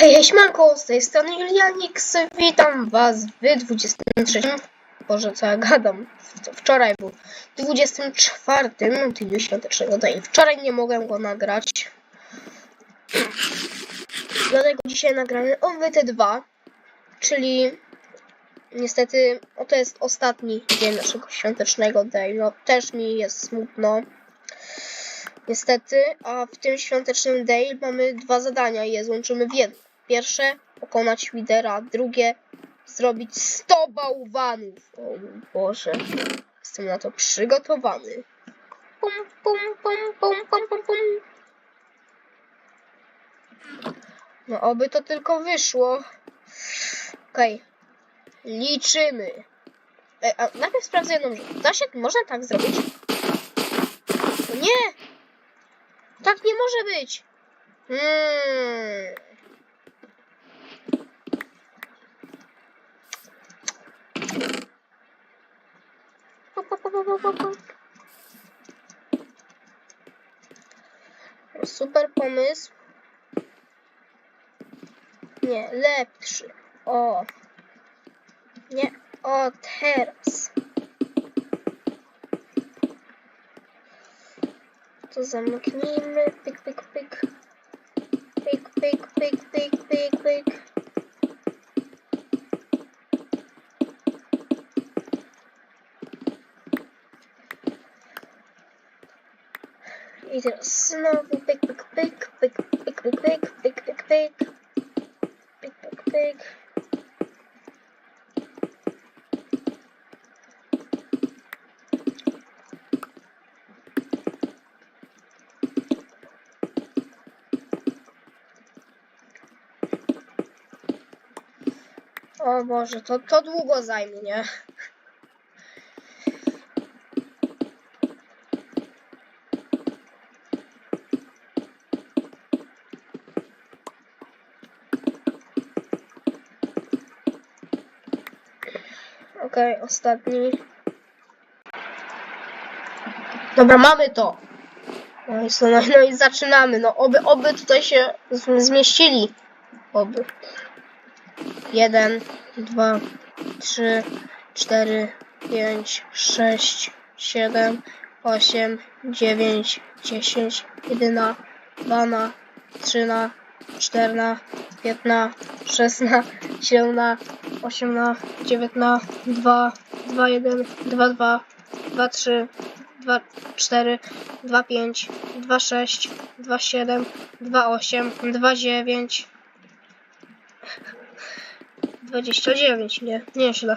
Hej, hej, śmanko, z tej strony Julianix, witam was w 23, Boże, co ja gadam, wczoraj był, 24 dniu świątecznego dnia. Wczoraj nie mogłem go nagrać, dlatego dzisiaj nagramy OWT2, czyli niestety, oto jest ostatni dzień naszego świątecznego dnia, no też mi jest smutno, Niestety, a w tym świątecznym day mamy dwa zadania i je złączymy w jedno. Pierwsze, pokonać lidera, drugie, zrobić 100 bałwanów. O Boże, jestem na to przygotowany. Pum, pum, pum, pum, pum, pum, pum. No oby to tylko wyszło. Okej, liczymy. E, a najpierw sprawdzę jedną rzecz. Da się, można tak zrobić? Nie! Tak nie może być. Hmm. Super pomysł. Nie, lepszy. O. Nie, o teraz. To zamknijmy. Pyk, pyk, pyk. Pyk, pyk, pyk, pyk, pyk, pyk. Teraz znowu pyk, pyk, pyk, pyk, pyk, pyk, pyk, pyk, pyk, pyk. Pyk, pyk, pyk. O Boże, to, to długo zajmie, nie? Ostatni. Dobra, mamy to. No i, no, no i zaczynamy. No oby, oby tutaj się zmieścili. Oby. Jeden, dwa, trzy, cztery, pięć, sześć, siedem, osiem, dziewięć, dziesięć, jedyna, dwana, trzyna, czterna, piętna, szesna, siedemna, osiemna, dziewiętna, dwa, dwa, jeden, dwa, dwa, dwa, trzy, dwa, cztery, dwa, pięć, dwa, sześć, dwa, siedem, dwa, osiem, dwa, dziewięć, dwadzieścia dziewięć, nie, nie źle.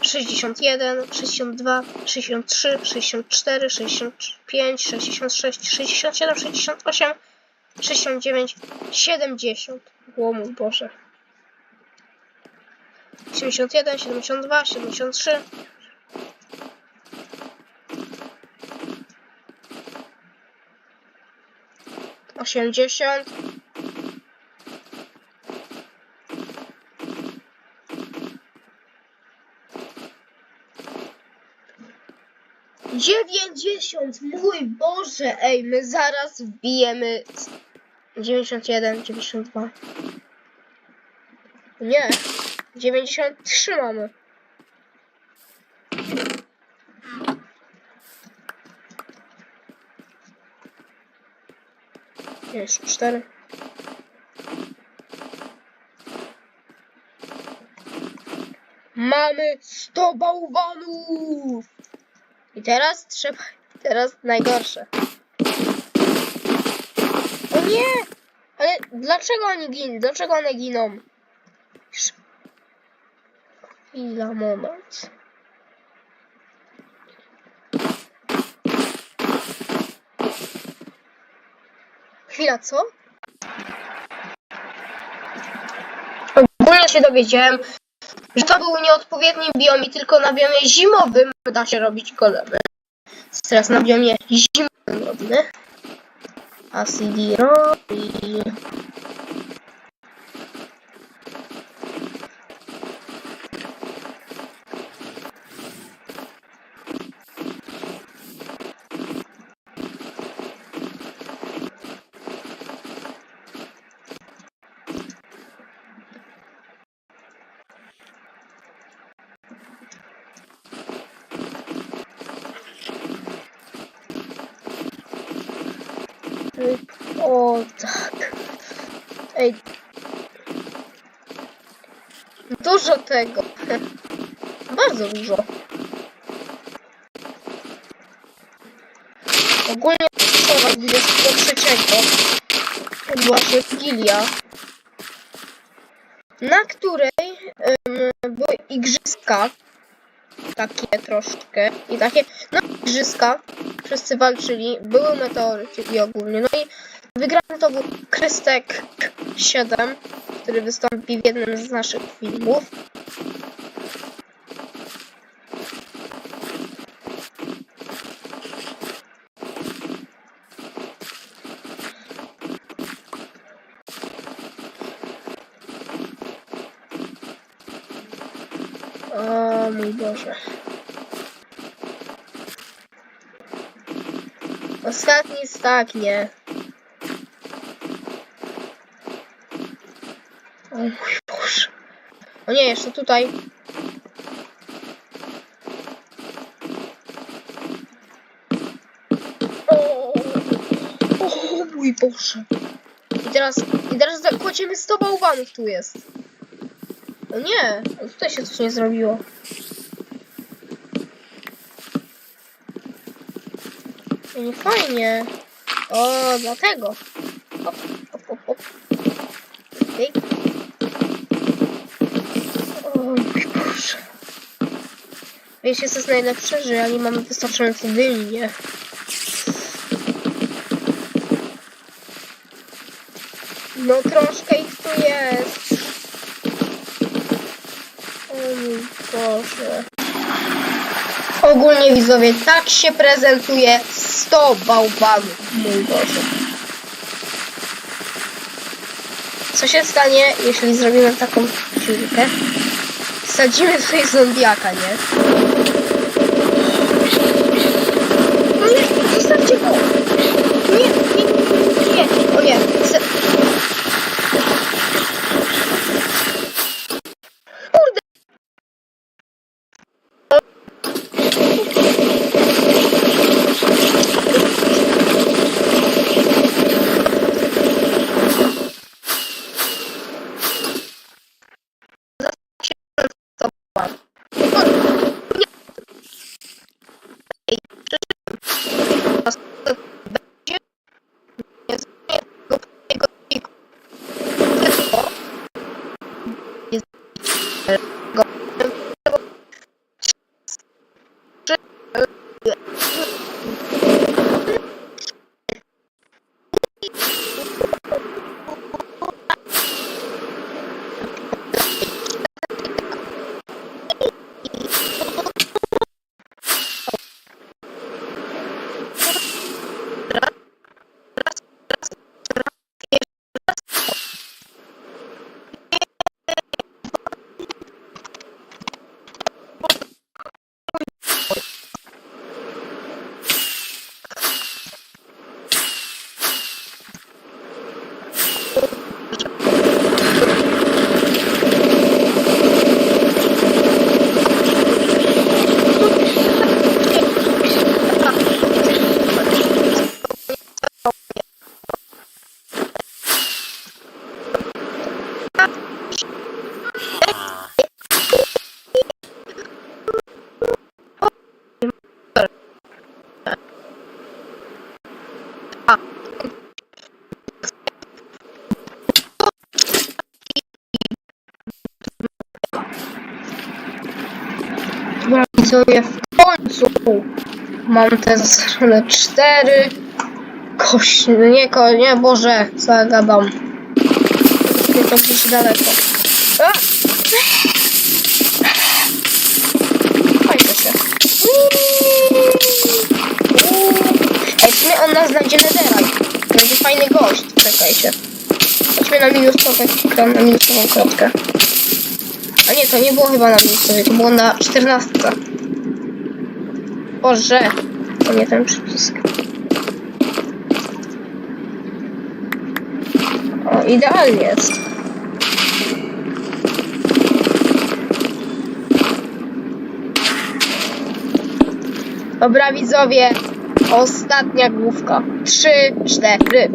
61, 62, 63, 64, 65, 66, 67, 68, 69, 70. O mój Boże. 71, 72, 73, osiemdziesiąt, dziewięćdziesiąt, mój Boże, ej, my zaraz wbijemy dziewięćdziesiąt jeden, dziewięćdziesiąt dwa. Nie, dziewięćdziesiąt trzy mamy. Jeszcze cztery. Mamy 100 bałwanów! I teraz trzeba. Teraz najgorsze. O nie! Ale dlaczego oni giną? Dlaczego one giną? Chwila, moment. Chwila, co? Ogólnie się dowiedziałem, że to był nieodpowiedni biom i tylko na biomie zimowym da się robić golemy. Teraz na biomie zimowym robimy. A robi... O tak. Ej. Dużo tego. Bardzo dużo. Ogólnie wczoraj 23 była Wigilia, na której em, były igrzyska takie troszkę i takie, no igrzyska, wszyscy walczyli, były meteoryty i ogólnie, no i wygrany to był Krystek 7, który wystąpi w jednym z naszych filmów. O mój Boże. Ostatni stak, nie. Mój Boże. O nie, jeszcze tutaj. O, o mój Boże. I teraz, i teraz kładziemy 100 bałwanów tu jest. O nie, tutaj się coś nie zrobiło. No Nie fajnie. O, dlatego. Hop, hop, hop, hop. Okej. Wiecie co jest najlepsze? Że ja nie mamy wystarczająco dylnie. No troszkę ich tu jest. O mój Boże. Ogólnie widzowie, tak się prezentuje 100 bałwanów. Mój Boże. Co się stanie, jeśli zrobimy taką dziurkę? Sadzimy tutaj zombiaka, nie? No nie, zostawcie go! Nie, nie, nie, nie, o nie. Widzowie, w końcu mam te zasrane cztery kości, no nie, ko, nie, Boże, zagadam. Nie to gdzieś daleko. A! Się. Ej, w sumie on nas znajdzie netherite. Będzie fajny gość, czekajcie. Chodźmy na minusową, na minusową kropkę. A nie, to nie było chyba na minusowej, to było na 14. Boże, nie ten przycisk. O, idealnie jest. Dobra, widzowie, ostatnia główka. Trzy, cztery.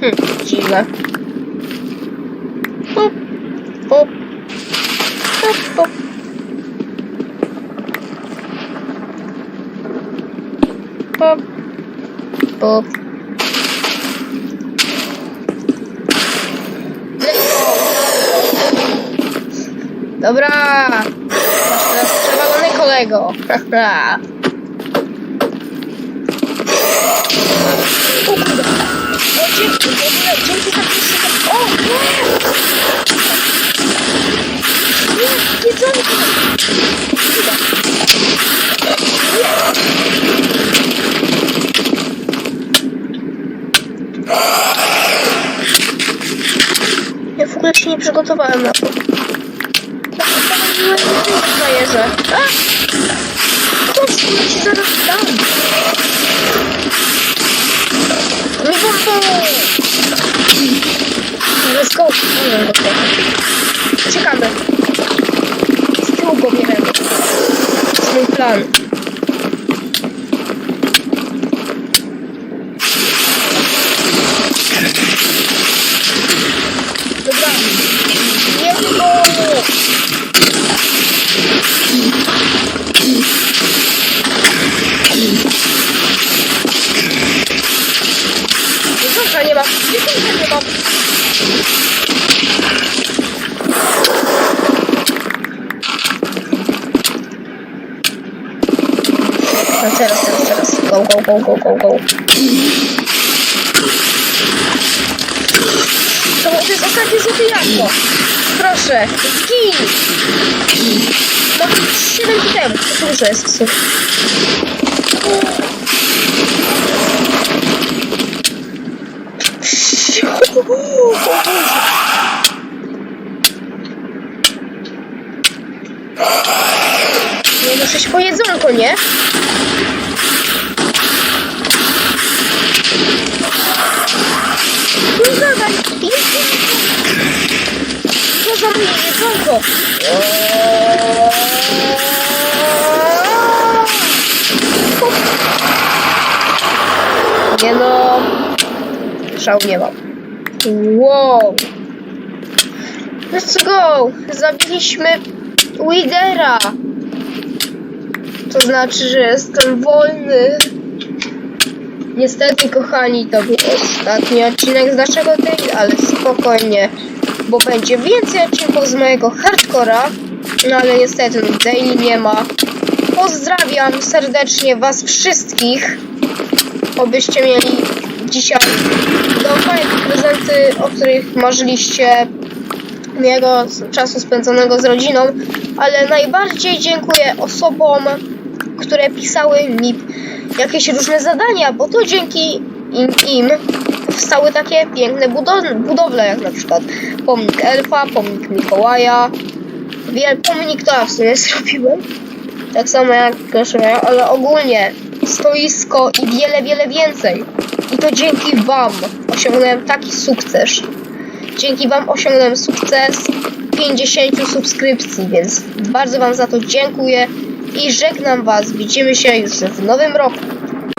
Hm, dziwne. Pop. Dobra! Teraz przewalony kolego. O kurde. O dzięki, w ogóle dzięki za wszystko. O nie! Jedzonko! Chyba. Nie. Ja w ogóle się nie przygotowałem na to. Ja ci zaraz dam. Nie bombo! Let's go. Ciekawe. Z tyłu go bierzemy. To mój plan. Dobra. Jedź go! Jedzonka nie ma. Jedzonka nie ma. No teraz, teraz, teraz. Go, go, go, go. To, jest ostatnie jabłko. Proszę, zgin! Mam 7 temu. Dużo jest w sumie. O Boże. Nie muszę się po jedzonko, nie? No zadaj, jedzonko! Co za moje jedzonko? Nie no, szał nie mam. Wow. Let's go! Zabiliśmy Widera! To znaczy, że jestem wolny. Niestety, kochani, to był ostatni odcinek z naszego daily, ale spokojnie, bo będzie więcej odcinków z mojego hardcora, no ale niestety no, daily nie ma. Pozdrawiam serdecznie Was wszystkich, obyście mieli dzisiaj do fajne prezenty, o których marzyliście miłego czasu spędzonego z rodziną, ale najbardziej dziękuję osobom, które pisały mi jakieś różne zadania, bo to dzięki im, im powstały takie piękne budo- budowle, jak na przykład pomnik Elfa, pomnik Mikołaja, wiel pomnik to ja w sumie zrobiłem, tak samo jak proszę, ale ogólnie stoisko i wiele, wiele więcej. I to dzięki Wam osiągnąłem taki sukces. Dzięki Wam osiągnąłem sukces 50 subskrypcji, więc bardzo Wam za to dziękuję i żegnam Was. Widzimy się już w nowym roku.